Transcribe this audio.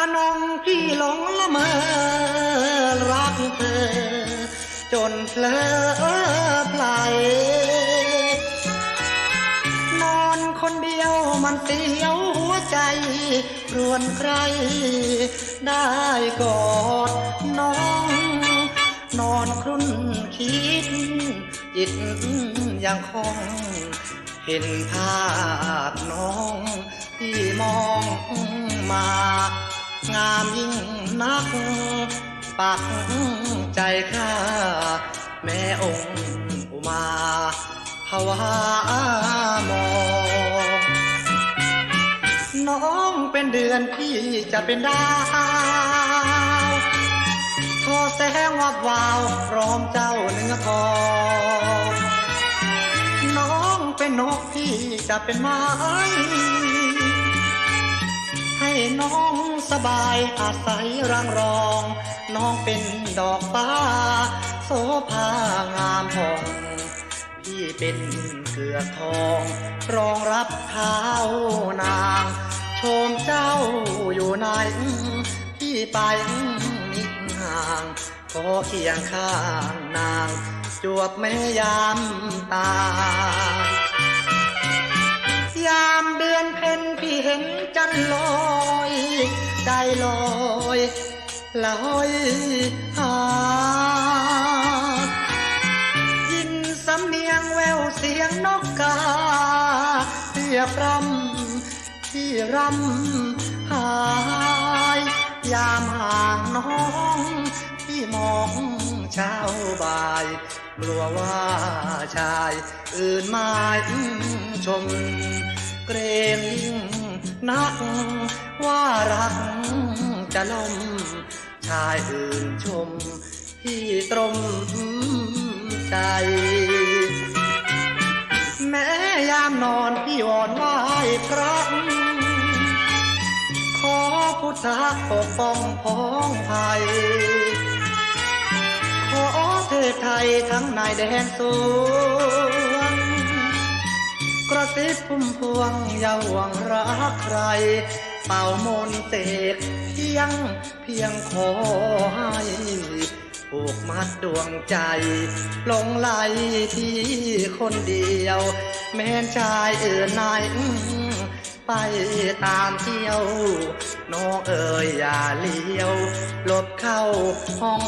อนงพี่หลงละเมอรักเธอ จนเพลอพลายนอนคนเดียวมันเสียวหัวใจ รวนใคร ได้กอดน้อง นอนครุ่นคิด จิตยังคงเห็นภาพน้องามยิ่งนัก ปักใจข้า แม่องค์อุมาภาวามองน้องเป็นเดือนพี่จะเป็นดาวทอแสงวับวาวพร้อมเจ้าเนื้อทองน้องเป็นนกพี่จะเป็นไม้ให้น้อง สบายอาศัยรังรอง น้องเป็นดอกฟ้า โสภางามผ่องพี่เป็นเกลือทอง รองรับเท้านาง ชมเจ้าอยู่ไหนพี่ไปมิห่างขอเคียงข้างนาง จวบแม่ยามตายยามเดือนเพ็ญพี่เห็นจันลอย ลอยลอยหายินสำเนียงแววเสียงนกกาเรียบรำที่รำหายยามห่างน้องที่มองเช้าบ่ายกลัวว่าชายอื่นมาชมเกรงยิ่งนักว่ารัก จะล่มชายอื่นชมที่ตรมใจ แม้ยามนอนพี่วอนไหว้พระขอพุทธะปกป้องพ้องภัย ขอเทพไทยทั้งนายแดนสวงกระซิบพุ่มพวงอย่าห่วงรักใคร เป่ามนต์เสกเพี ยง เพียงขอให้ผูกมัดดวงใจหลงไหลที่คนเดียว แม้นชายเอื่นไหนไปตามเที่ยวน้องเอ๋ยอย่าเลี้ยวหลบเข้าห้อง